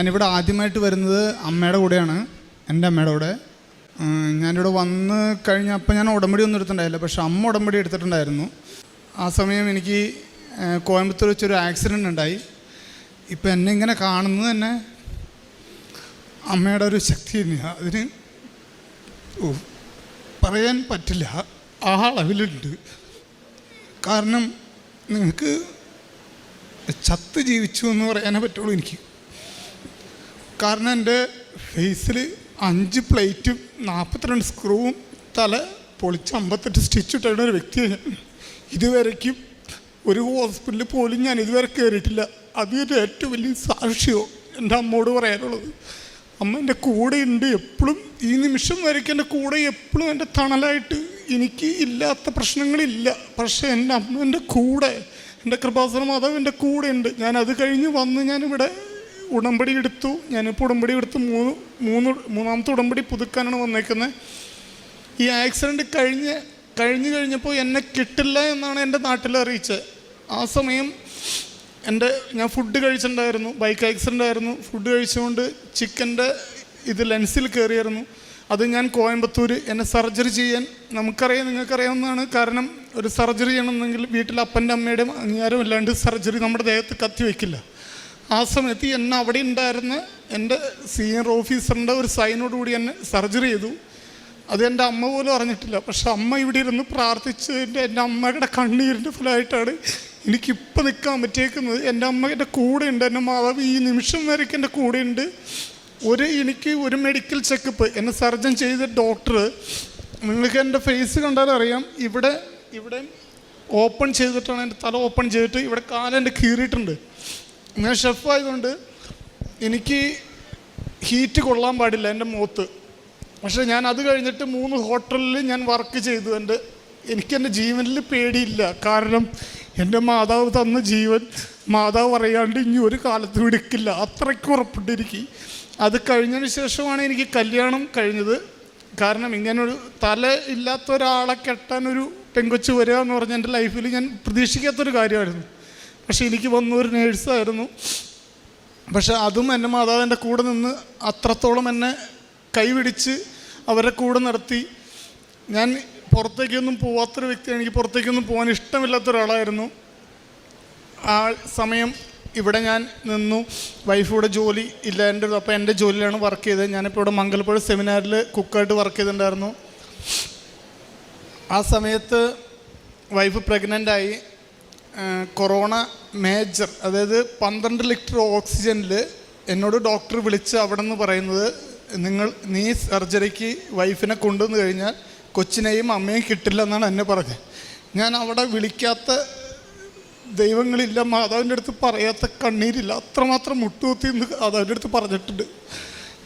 ഞാനിവിടെ ആദ്യമായിട്ട് വരുന്നത് അമ്മയുടെ കൂടെയാണ് എന്റെ അമ്മയുടെ കൂടെ. ഞാനിവിടെ വന്ന് കഴിഞ്ഞപ്പോൾ ഞാൻ ഉടമ്പടി ഒന്നും എടുത്തിട്ടുണ്ടായില്ല പക്ഷെ അമ്മ ഉടമ്പടി എടുത്തിട്ടുണ്ടായിരുന്നു. ആ സമയം എനിക്ക് കോയമ്പത്തൂർ വെച്ചൊരു ആക്സിഡന്റ് ഉണ്ടായി. ഇപ്പം എന്നെ ഇങ്ങനെ കാണുന്നത് തന്നെ അമ്മയുടെ ഒരു ശക്തി തന്നെയാണ് അതിന് പറയാൻ പറ്റില്ല. ആ അളവിലുണ്ട്. കാരണം നിങ്ങൾക്ക് ചത്ത് ജീവിച്ചു എന്ന് പറയാനേ പറ്റുള്ളൂ എനിക്ക്. കാരണം എന്റെ ഫേസിൽ അഞ്ച് പ്ലേറ്റും നാൽപ്പത്തിരണ്ട് സ്ക്രൂവും തല പൊളിച്ച് അമ്പത്തെട്ട് സ്റ്റിച്ച് ഇട്ടുള്ള ഒരു വ്യക്തിയാണ് ഞാൻ. ഇതുവരയ്ക്കും ഒരു ഹോസ്പിറ്റലിൽ പോലും ഞാൻ ഇതുവരെ കയറിയിട്ടില്ല അതൊരു ഏറ്റവും വലിയ സാക്ഷിയോ എന്റെ അമ്മോട് പറയാനുള്ളത്. അമ്മ എന്റെ കൂടെ ഉണ്ട് എപ്പോഴും ഈ നിമിഷം വരയ്ക്ക് എന്റെ കൂടെ എപ്പോഴും എന്റെ തണലായിട്ട് എനിക്ക് ഇല്ലാത്ത പ്രശ്നങ്ങളില്ല. പക്ഷേ എന്റെ അമ്മ എന്റെ കൂടെ എന്റെ കൃപാസന മാതാവ് എന്റെ കൂടെ ഉണ്ട്. ഞാൻ അത് കഴിഞ്ഞ് വന്ന് ഞാനിവിടെ ഉടമ്പടി എടുത്തു. ഞാനിപ്പോൾ ഉടമ്പടി എടുത്ത് മൂന്ന് മൂന്ന് മൂന്നാമത്തെ ഉടമ്പടി പുതുക്കാനാണ് വന്നേക്കുന്നത് ഈ ആക്സിഡന്റ് കഴിഞ്ഞ് കഴിഞ്ഞു കഴിഞ്ഞപ്പോൾ എന്നെ കിട്ടില്ല എന്നാണ് എന്റെ നാട്ടിൽ അറിയിച്ചത്. ആ സമയം എന്റെ ഞാൻ ഫുഡ് കഴിച്ചിട്ടുണ്ടായിരുന്നു. ബൈക്ക് ആക്സിഡന്റ് ആയിരുന്നു. ഫുഡ് കഴിച്ചുകൊണ്ട് ചിക്കന്റെ ഇത് ലെൻസിൽ കയറിയായിരുന്നു അത് ഞാൻ കോയമ്പത്തൂർ എന്നെ സർജറി ചെയ്യാൻ നമുക്കറിയാം നിങ്ങൾക്കറിയാവുന്നതാണ്. കാരണം ഒരു സർജറി ചെയ്യണമെന്നെങ്കിൽ വീട്ടിൽ അപ്പന്റെ അമ്മയുടെയും അംഗീകാരം ഇല്ലാണ്ട് സർജറി നമ്മുടെ ദേഹത്ത് കത്തി വയ്ക്കില്ല ആ സമയത്ത് എന്നെ അവിടെ ഉണ്ടായിരുന്ന എന്റെ സീനിയർ ഓഫീസറിന്റെ ഒരു സൈനോട് കൂടി എന്നെ സർജറി ചെയ്തു. അത് എന്റെ അമ്മ പോലും അറിഞ്ഞിട്ടില്ല. പക്ഷെ അമ്മ ഇവിടെ ഇരുന്ന് പ്രാർത്ഥിച്ചതിന്റെ എന്റെ അമ്മയുടെ കണ്ണീരിന്റെ ഫലമായിട്ടാണ് എനിക്കിപ്പോൾ നിൽക്കാൻ പറ്റിയേക്കുന്നത്. എന്റെ അമ്മ എന്റെ കൂടെ ഉണ്ട്. എന്റെ മാതാവ് ഈ നിമിഷം വരയ്ക്ക് എന്റെ കൂടെ ഉണ്ട്. ഒരു എനിക്ക് ഒരു മെഡിക്കൽ ചെക്കപ്പ് എന്നെ സർജൻ ചെയ്ത ഡോക്ടർ നിങ്ങൾക്ക് എന്റെ ഫേസ് കണ്ടാൽ അറിയാം. ഇവിടെ ഇവിടെ ഓപ്പൺ ചെയ്തിട്ടാണ് എന്റെ തല ഓപ്പൺ ചെയ്തിട്ട് ഇവിടെ കാലെന്റെ കീറിയിട്ടുണ്ട്. ഞാൻ ഷെഫായതുകൊണ്ട് എനിക്ക് ഹീറ്റ് കൊള്ളാൻ പാടില്ല എന്റെ മുഖത്ത് പക്ഷേ ഞാൻ അത് കഴിഞ്ഞിട്ട് മൂന്ന് ഹോട്ടലിൽ ഞാൻ വർക്ക് ചെയ്തു. എന്റെ എനിക്ക് എന്റെ ജീവനിൽ പേടിയില്ല. കാരണം എന്റെ മാതാവ് തന്ന ജീവൻ മാതാവ് അറിയാണ്ട് ഇനി ഒരു കാലത്തും എടുക്കില്ല. അത്രയ്ക്ക് ഉറപ്പിട്ടിരിക്കും അത് കഴിഞ്ഞതിന് ശേഷമാണ് എനിക്ക് കല്യാണം കഴിഞ്ഞത്. കാരണം ഇങ്ങനൊരു തല ഇല്ലാത്ത ഒരാളെ കെട്ടാൻ ഒരു പെങ്കൊച്ച് വരിക എന്ന് പറഞ്ഞ എന്റെ ലൈഫിൽ ഞാൻ പ്രതീക്ഷിക്കാത്തൊരു കാര്യമായിരുന്നു. പക്ഷേ എനിക്ക് വന്ന ഒരു നേഴ്സായിരുന്നു. പക്ഷെ അതും എന്റെ മാതാവിന്റെ കൂടെ നിന്ന് അത്രത്തോളം എന്നെ കൈപിടിച്ച് അവരെ കൂടെ നടത്തി. ഞാൻ പുറത്തേക്കൊന്നും പോവാത്തൊരു വ്യക്തിയാണ്. എനിക്ക് പുറത്തേക്കൊന്നും പോകാൻ ഇഷ്ടമില്ലാത്ത ഒരാളായിരുന്നു ആ സമയം ഇവിടെ ഞാൻ നിന്നു. വൈഫ് ഇവിടെ ജോലി ഇല്ല എന്റെ അപ്പോൾ എന്റെ ജോലിയിലാണ് വർക്ക് ചെയ്തത്. ഞാനിപ്പോൾ ഇവിടെ മംഗലപ്പുഴ സെമിനാറിൽ കുക്കായിട്ട് വർക്ക് ചെയ്തിട്ടുണ്ടായിരുന്നു. ആ സമയത്ത് വൈഫ് പ്രഗ്നന്റ് ആയി കൊറോണ മേജർ അതായത് പന്ത്രണ്ട് ലിറ്റർ ഓക്സിജനിൽ എന്നോട് ഡോക്ടർ വിളിച്ച് അവിടെ നിന്ന് പറയുന്നത് നിങ്ങൾ നീ സർജറിക്ക് വൈഫിനെ കൊണ്ടുവന്ന് കഴിഞ്ഞാൽ കൊച്ചിനെയും അമ്മയും കിട്ടില്ല എന്നാണ് എന്നെ പറഞ്ഞത്. ഞാൻ അവിടെ വിളിക്കാത്ത ദൈവങ്ങളില്ല മാതാവിന്റെ അടുത്ത് പറയാത്ത കണ്ണീരില്ല അത്രമാത്രം മുട്ടുകുത്തി എന്ന് മാതാവിന്റെ അടുത്ത് പറഞ്ഞിട്ടുണ്ട്.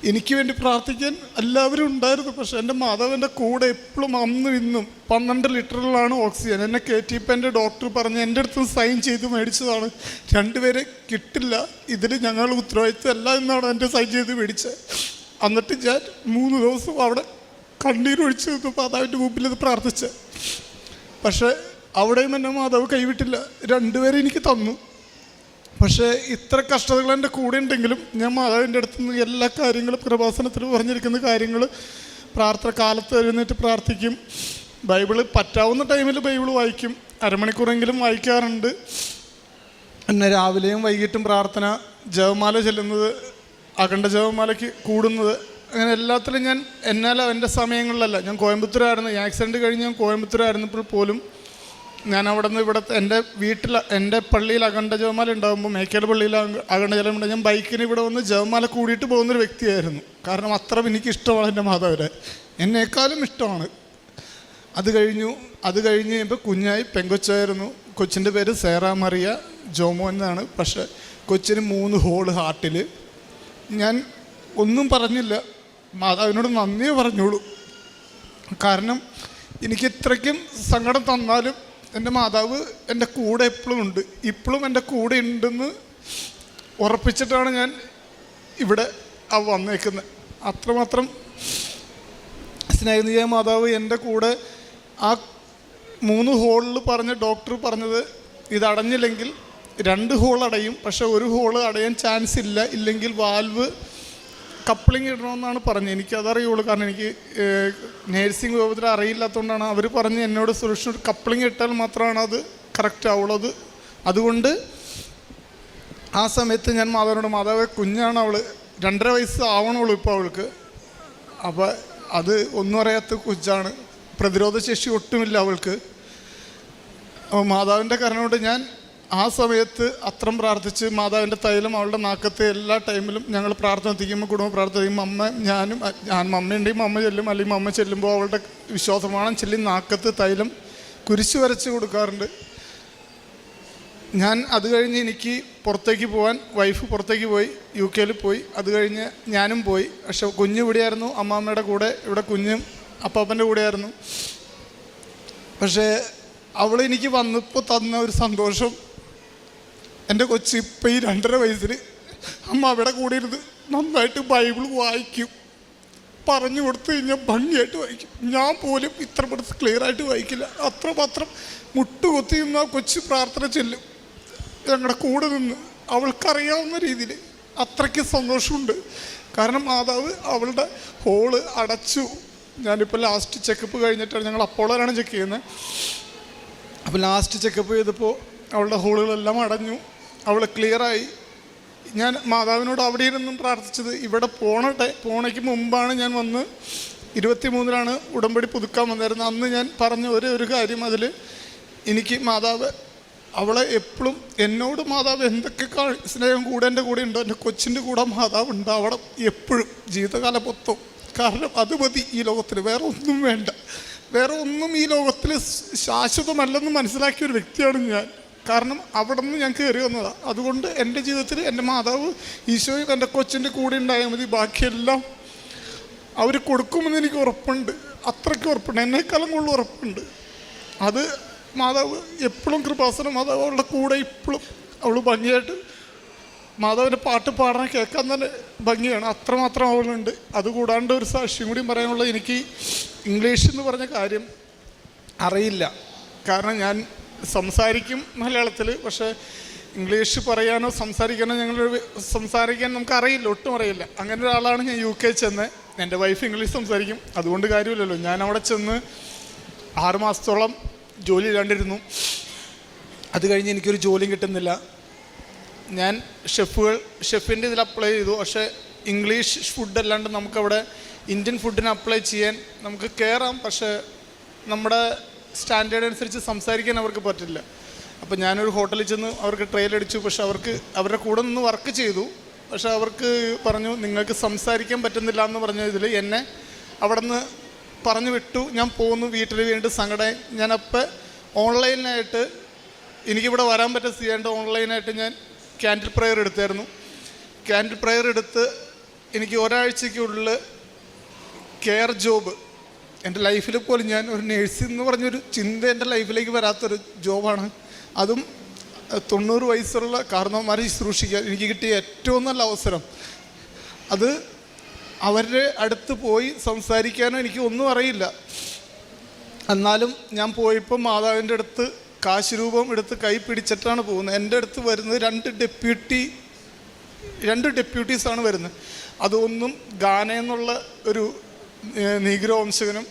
എനിക്ക് വേണ്ടി പ്രാർത്ഥിക്കാൻ എല്ലാവരും ഉണ്ടായിരുന്നു. പക്ഷെ എന്റെ മാതാവിന്റെ കൂടെ എപ്പോഴും അന്നും ഇന്നും പന്ത്രണ്ട് ലിറ്ററിലാണ് ഓക്സിജൻ. എന്നെ കയറ്റിയപ്പോൾ എന്റെ ഡോക്ടർ പറഞ്ഞ് എന്റെ അടുത്ത് സൈൻ ചെയ്ത് മേടിച്ചതാണ്. രണ്ടുപേരെ കിട്ടില്ല. ഇതിൽ ഞങ്ങൾ ഉത്തരവാദിത്വം അല്ല എന്നാണ് എന്റെ സൈൻ ചെയ്ത് മേടിച്ചത്. എന്നിട്ട് ഞാൻ മൂന്ന് ദിവസം അവിടെ കണ്ണീരൊഴിച്ച് നിന്നു മാതാവിന്റെ മുമ്പിൽ ഇത് പ്രാർത്ഥിച്ചത്. പക്ഷേ അവിടെയും എന്റെ മാതാവ് കൈവിട്ടില്ല. രണ്ടുപേരെ എനിക്ക് തന്നു. പക്ഷേ ഇത്ര കഷ്ടതകൾ എന്റെ കൂടെ ഉണ്ടെങ്കിലും ഞാൻ മാതാവിന്റെ അടുത്ത് നിന്ന് എല്ലാ കാര്യങ്ങളും കൃപാസനത്തിൽ പറഞ്ഞിരിക്കുന്ന കാര്യങ്ങൾ പ്രാർത്ഥന കാലത്ത് എഴുന്നേറ്റ് പ്രാർത്ഥിക്കും. ബൈബിൾ പറ്റാവുന്ന ടൈമിൽ ബൈബിൾ വായിക്കും. അരമണിക്കൂറെങ്കിലും വായിക്കാറുണ്ട്. പിന്നെ രാവിലെയും വൈകിട്ടും പ്രാർത്ഥന ജപമാല ചെല്ലുന്നത് അഖണ്ഡ ജപമാലയ്ക്ക് കൂടുന്നത് അങ്ങനെ എല്ലാത്തിലും ഞാൻ എന്നാൽ എന്റെ സമയങ്ങളിലല്ല. ഞാൻ കോയമ്പത്തൂരായിരുന്നു. ആക്സിഡന്റ് കഴിഞ്ഞ് ഞാൻ കോയമ്പത്തൂരായിരുന്നപ്പോൾ പോലും ഞാൻ അവിടെ നിന്ന് ഇവിടെ എന്റെ വീട്ടിൽ എന്റെ പള്ളിയിൽ അഖണ്ഡ ജപമാല ഉണ്ടാകുമ്പോൾ മേക്കേൽ പള്ളിയിൽ അഖ- അഖണ്ഡ ജലം ഞാൻ ബൈക്കിന് ഇവിടെ വന്ന് ജപമാല കൂടിയിട്ട് പോകുന്നൊരു വ്യക്തിയായിരുന്നു. കാരണം അത്ര എനിക്ക് ഇഷ്ടമാണ് എന്റെ മാതാവിനെ. എന്നേക്കാളും ഇഷ്ടമാണ്. അത് കഴിഞ്ഞു അത് കഴിഞ്ഞ് കഴിയുമ്പോൾ കുഞ്ഞായി പെങ്കൊച്ചായിരുന്നു. കൊച്ചിന്റെ പേര് സേറ മറിയ ജോമോ എന്നാണ്. പക്ഷേ കൊച്ചിന് മൂന്ന് ഹോൾ ഹാർട്ടിൽ ഞാൻ ഒന്നും പറഞ്ഞില്ല. മാതാവിനോട് നന്ദിയേ പറഞ്ഞോളൂ. കാരണം എനിക്ക് ഇത്രയ്ക്കും സങ്കടം തന്നാലും എന്റെ മാതാവ് എന്റെ കൂടെ എപ്പോഴും ഉണ്ട്. ഇപ്പോഴും എന്റെ കൂടെ ഉണ്ടെന്ന് ഉറപ്പിച്ചിട്ടാണ് ഞാൻ ഇവിടെ അവ വന്നേക്കുന്നത്. അത്രമാത്രം സ്നേഹനീയ മാതാവ് എന്റെ കൂടെ ആ മൂന്ന് ഹോളിൽ പറഞ്ഞ ഡോക്ടർ പറഞ്ഞത് ഇതടഞ്ഞില്ലെങ്കിൽ രണ്ട് ഹോൾ അടയും. പക്ഷെ ഒരു ഹോൾ അടയാൻ ചാൻസ് ഇല്ല. ഇല്ലെങ്കിൽ വാൽവ് കപ്ലിംഗ് ഇടണമെന്നാണ് പറഞ്ഞത്. എനിക്കതറിയുള്ളൂ കാരണം എനിക്ക് നേഴ്സിംഗ് വിഭവത്തിൽ അറിയില്ലാത്തതുകൊണ്ടാണ് അവർ പറഞ്ഞ് എന്നോട് സുരക്ഷ കപ്ലിംഗ് ഇട്ടാൽ മാത്രമാണ് അത് കറക്റ്റ് ആവുള്ളത്. അത് അതുകൊണ്ട് ആ സമയത്ത് ഞാൻ മാതാവിനോട് മാതാവ് കുഞ്ഞാണ് അവൾ രണ്ടര വയസ്സ് ആവണുള്ളൂ ഇപ്പോൾ അവൾക്ക്. അപ്പോൾ അത് ഒന്നും അറിയാത്ത കുഞ്ഞാണ്. പ്രതിരോധശേഷി ഒട്ടുമില്ല അവൾക്ക്. അപ്പോൾ മാതാവിന്റെ കാരണം കൊണ്ട് ഞാൻ ആ സമയത്ത് അത്രം പ്രാർത്ഥിച്ച് മാതാവിന്റെ തൈലം അവളുടെ നാക്കത്തെ എല്ലാ ടൈമിലും ഞങ്ങൾ പ്രാർത്ഥന എത്തിക്കുമ്പോൾ കുടുംബ അമ്മ ഞാനും ഞാൻ മമ്മയുണ്ടെങ്കിൽ മമ്മ ചെല്ലും അല്ലെങ്കിൽ മമ്മ ചെല്ലുമ്പോൾ അവളുടെ വിശ്വാസമാണ് ചെല്ലി നാക്കത്ത് തൈലം കുരിശ് വരച്ച് കൊടുക്കാറുണ്ട്. ഞാൻ അത് കഴിഞ്ഞ് എനിക്ക് പുറത്തേക്ക് പോകാൻ വൈഫ് പുറത്തേക്ക് പോയി യു കെയിൽ പോയി. അത് കഴിഞ്ഞ് ഞാനും പോയി. പക്ഷെ കുഞ്ഞ് ഇവിടെയായിരുന്നു അമ്മാമ്മയുടെ കൂടെ ഇവിടെ കുഞ്ഞും അപ്പാപ്പന്റെ കൂടെയായിരുന്നു. പക്ഷേ അവൾ എനിക്ക് വന്നപ്പോൾ തന്ന ഒരു സന്തോഷം എന്റെ കൊച്ച് ഇപ്പം ഈ രണ്ടര വയസ്സിൽ അമ്മ അവിടെ കൂടെ ഇരുന്ന് നന്നായിട്ട് ബൈബിൾ വായിക്കും. പറഞ്ഞു കൊടുത്തു കഴിഞ്ഞാൽ ഭംഗിയായിട്ട് വായിക്കും. ഞാൻ പോലും ഇത്ര പഠിച്ച് ക്ലിയർ ആയിട്ട് വായിക്കില്ല. പത്രം മുട്ടുകൊത്തി നിന്ന് ആ കൊച്ചു പ്രാർത്ഥന ചെല്ലും. ഞങ്ങളുടെ കൂടെ നിന്ന് അവൾക്കറിയാവുന്ന രീതിയിൽ അത്രയ്ക്ക് സന്തോഷമുണ്ട്. കാരണം മാതാവ് അവളുടെ ഹോൾ അടച്ചു. ഞാനിപ്പോൾ ലാസ്റ്റ് ചെക്കപ്പ് കഴിഞ്ഞിട്ടാണ് ഞങ്ങൾ അപ്പോളാണ് ചെക്ക് ചെയ്യുന്നത് അപ്പോൾ ലാസ്റ്റ് ചെക്കപ്പ് ചെയ്തപ്പോൾ അവളുടെ ഹോളുകളെല്ലാം അടഞ്ഞു. അവൾ ക്ലിയറായി ഞാൻ മാതാവിനോട് അവിടെ ഇരുന്നും പ്രാർത്ഥിച്ചത് ഇവിടെ പോണട്ടെ പോണയ്ക്ക് മുമ്പാണ് ഞാൻ വന്ന് ഇരുപത്തി മൂന്നിലാണ് ഉടമ്പടി പുതുക്കാൻ വന്നിരുന്നത്. അന്ന് ഞാൻ പറഞ്ഞ ഒരേ ഒരു കാര്യം അതിൽ എനിക്ക് മാതാവ് അവളെ എപ്പോഴും എന്നോട് മാതാവ് എന്തൊക്കെ സ്നേഹം കൂടെ എന്റെ കൂടെ ഉണ്ടോ എന്റെ കൊച്ചിന്റെ കൂടെ മാതാവ് ഉണ്ടാവണം എപ്പോഴും ജീവിതകാല മൊത്തം. കാരണം അത് മതി ഈ ലോകത്തിൽ വേറെ ഒന്നും വേണ്ട. വേറെ ഒന്നും ഈ ലോകത്തിൽ ശാശ്വതമല്ലെന്ന് മനസ്സിലാക്കിയ ഒരു വ്യക്തിയാണ് ഞാൻ. കാരണം അവിടെ നിന്ന് ഞാൻ കയറി വന്നതാണ് അതുകൊണ്ട് എന്റെ ജീവിതത്തിൽ എന്റെ മാതാവ് ഈശോയും എന്റെ കൊച്ചിന്റെ കൂടെ ഉണ്ടായാൽ മതി. ബാക്കിയെല്ലാം അവർ കൊടുക്കുമെന്ന് എനിക്ക് ഉറപ്പുണ്ട്. അത്രയ്ക്ക് ഉറപ്പുണ്ട്. എന്നെക്കാളും കൂടുതൽ ഉറപ്പുണ്ട്. അത് മാതാവ് എപ്പോഴും കൃപാസന മാതാവ് അവളുടെ കൂടെ ഇപ്പോഴും അവൾ ഭംഗിയായിട്ട് മാതാവിന്റെ പാട്ട് പാടാൻ കേൾക്കാൻ തന്നെ ഭംഗിയാണ്. അത്രമാത്രം അവളുണ്ട്. അതുകൂടാണ്ട് ഒരു സാക്ഷ്യം കൂടി പറയാനുള്ളത് എനിക്ക് ഇംഗ്ലീഷ് എന്ന് പറഞ്ഞ കാര്യം അറിയില്ല. കാരണം ഞാൻ സംസാരിക്കും മലയാളത്തിൽ പക്ഷേ ഇംഗ്ലീഷ് പറയാനോ സംസാരിക്കാനോ ഞങ്ങൾ സംസാരിക്കാൻ നമുക്ക് അറിയില്ല ഒട്ടും അറിയില്ല. അങ്ങനെ ഒരാളാണ് ഞാൻ യു കെ ചെന്ന് എന്റെ വൈഫ് ഇംഗ്ലീഷ് സംസാരിക്കും. അതുകൊണ്ട് കാര്യമില്ലല്ലോ. ഞാൻ അവിടെ ചെന്ന് ആറ് മാസത്തോളം ജോലി ഇല്ലാണ്ടിരുന്നു. അത് കഴിഞ്ഞ് എനിക്കൊരു ജോലിയും കിട്ടുന്നില്ല. ഞാൻ ഷെഫുകൾ ഷെഫിന്റെ ഇതിൽ അപ്ലൈ ചെയ്തു. പക്ഷേ ഇംഗ്ലീഷ് ഫുഡ് അല്ലാണ്ട് നമുക്കവിടെ ഇന്ത്യൻ ഫുഡിന് അപ്ലൈ ചെയ്യാൻ നമുക്ക് കയറാം പക്ഷേ നമ്മുടെ സ്റ്റാൻഡേർഡ് അനുസരിച്ച് സംസാരിക്കാൻ അവർക്ക് പറ്റില്ല. അപ്പോൾ ഞാനൊരു ഹോട്ടലിൽ ചെന്ന് അവർക്ക് ട്രെയിൽ അടിച്ചു. പക്ഷെ അവർക്ക് അവരുടെ കൂടെ നിന്ന് വർക്ക് ചെയ്തു. പക്ഷെ അവർക്ക് പറഞ്ഞു നിങ്ങൾക്ക് സംസാരിക്കാൻ പറ്റുന്നില്ല എന്ന് പറഞ്ഞ ഇതിൽ എന്നെ അവിടെ നിന്ന് പറഞ്ഞു വിട്ടു. ഞാൻ പോകുന്നു വീട്ടിൽ വീണ്ടും സങ്കടം ഞാനപ്പോൾ ഓൺലൈനായിട്ട് എനിക്കിവിടെ വരാൻ പറ്റുന്ന ചെയ്യാണ്ട് ഓൺലൈനായിട്ട് ഞാൻ ക്യാൻഡിൽ പ്രയർ എടുത്തായിരുന്നു. ക്യാൻഡിൽ പ്രയർ എടുത്ത് എനിക്ക് ഒരാഴ്ചയ്ക്കുള്ളിൽ കെയർ ജോബ് എന്റെ ലൈഫിൽ പോലും ഞാൻ ഒരു നേഴ്സ് എന്ന് പറഞ്ഞൊരു ചിന്ത എന്റെ ലൈഫിലേക്ക് വരാത്തൊരു ജോബാണ്. അതും തൊണ്ണൂറ് വയസ്സുള്ള കാരണവന്മാരെ ശുശ്രൂഷിക്കാൻ എനിക്ക് കിട്ടിയ ഏറ്റവും നല്ല അവസരം. അത് അവരുടെ അടുത്ത് പോയി സംസാരിക്കാനോ എനിക്ക് ഒന്നും അറിയില്ല. എന്നാലും ഞാൻ പോയപ്പോൾ മാതാവിന്റെ അടുത്ത് കാശ് രൂപം എടുത്ത് കൈ പിടിച്ചിട്ടാണ് പോകുന്നത്. എന്റെ അടുത്ത് വരുന്നത് രണ്ട് ഡെപ്യൂട്ടി രണ്ട് ഡെപ്യൂട്ടീസാണ് വരുന്നത്. അതൊന്നും ഗാന എന്നുള്ള ഒരു നീഗ്രോ വംശകനും.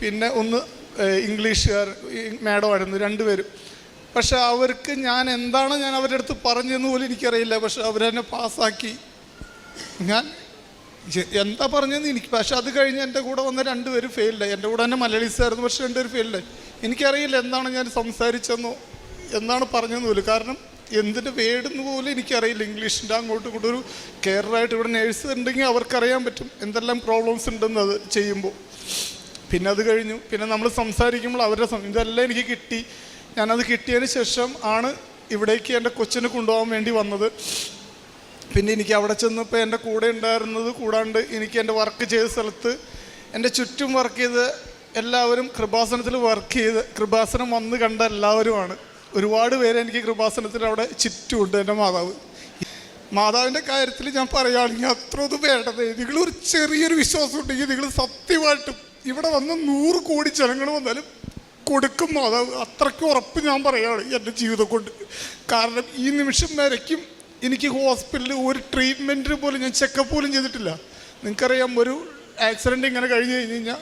പിന്നെ ഒന്ന് ഇംഗ്ലീഷുകാർ മാഡമായിരുന്നു രണ്ടുപേരും. പക്ഷെ അവർക്ക് ഞാൻ എന്താണ് ഞാൻ അവരുടെ അടുത്ത് പറഞ്ഞതെന്ന് പോലും എനിക്കറിയില്ല. പക്ഷെ അവരെന്നെ പാസ്സാക്കി. ഞാൻ എന്താ പറഞ്ഞതെന്ന് എനിക്ക് പക്ഷെ അത് കഴിഞ്ഞ് എന്റെ കൂടെ വന്ന രണ്ടുപേരും ഫെയിലായി എന്റെ കൂടെ തന്നെ മലയാളീസായിരുന്നു പക്ഷെ രണ്ടുപേരും ഫെയിലായി എനിക്കറിയില്ല എന്താണ് ഞാൻ സംസാരിച്ചെന്നോ എന്താണ് പറഞ്ഞതെന്ന് പോലും. കാരണം എന്തിന്റെ വേടെന്ന് പോലും എനിക്കറിയില്ല. ഇംഗ്ലീഷിന്റെ അങ്ങോട്ടും ഇങ്ങോട്ടും ഒരു കെയറായിട്ട് ഇവിടെ നേഴ്സ് ഉണ്ടെങ്കിൽ അവർക്കറിയാൻ പറ്റും എന്തെല്ലാം പ്രോബ്ലംസ് ഉണ്ടെന്ന് അത് ചെയ്യുമ്പോൾ പിന്നെ അത് കഴിഞ്ഞു. പിന്നെ നമ്മൾ സംസാരിക്കുമ്പോൾ അവരുടെ ഇതെല്ലാം എനിക്ക് കിട്ടി. ഞാനത് കിട്ടിയതിന് ശേഷം ആണ് ഇവിടേക്ക് എന്റെ കൊച്ചിനെ കൊണ്ടുപോകാൻ വേണ്ടി വന്നത്. പിന്നെ എനിക്ക് അവിടെ ചെന്നപ്പോൾ എന്റെ കൂടെ ഉണ്ടായിരുന്നത് കൂടാണ്ട് എനിക്ക് എന്റെ വർക്ക് ചെയ്ത സ്ഥലത്ത് എന്റെ ചുറ്റും വർക്ക് ചെയ്ത് എല്ലാവരും കൃപാസനത്തിൽ വർക്ക് ചെയ്ത് കൃപാസനം വന്ന് കണ്ട എല്ലാവരുമാണ്. ഒരുപാട് പേര് എനിക്ക് കൃപാസനത്തിൽ അവിടെ ചുറ്റുമുണ്ട് എന്റെ മാതാവ്. മാതാവിന്റെ കാര്യത്തിൽ ഞാൻ പറയുകയാണെങ്കിൽ അത്ര ഒന്നും വേണ്ടത്. നിങ്ങളൊരു ചെറിയൊരു വിശ്വാസം ഉണ്ടെങ്കിൽ നിങ്ങൾ സത്യമായിട്ടും ഇവിടെ വന്ന് നൂറ് കോടി ജനങ്ങൾ വന്നാലും കൊടുക്കും മാതാവ്. അത്രയ്ക്ക് ഉറപ്പ് ഞാൻ പറയുകയാണ് എന്റെ ജീവിതം കൊണ്ട്. കാരണം ഈ നിമിഷം വരയ്ക്കും എനിക്ക് ഹോസ്പിറ്റലിൽ ഒരു ട്രീറ്റ്മെന്റിന് പോലും ഞാൻ ചെക്കപ്പ് പോലും ചെയ്തിട്ടില്ല. നിങ്ങൾക്കറിയാം ഒരു ആക്സിഡന്റ് ഇങ്ങനെ കഴിഞ്ഞ് കഴിഞ്ഞ് കഴിഞ്ഞാൽ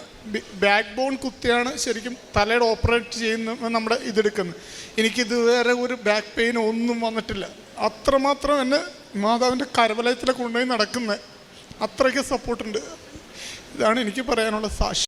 ബാക്ക് ബോൺ കുത്തിയാണ് ശരിക്കും തലയുടെ ഓപ്പറേറ്റ് ചെയ്യുന്ന നമ്മുടെ ഇതെടുക്കുന്നത്. എനിക്കിതുവരെ ഒരു ബാക്ക് പെയിൻ ഒന്നും വന്നിട്ടില്ല. അത്രമാത്രം എന്നെ മാതാവിന്റെ കരവലയത്തിലെ കൊണ്ടുപോയി നടക്കുന്നത് അത്രയ്ക്ക് സപ്പോർട്ടുണ്ട് ഇതാണ് എനിക്ക് പറയാനുള്ള സാക്ഷി.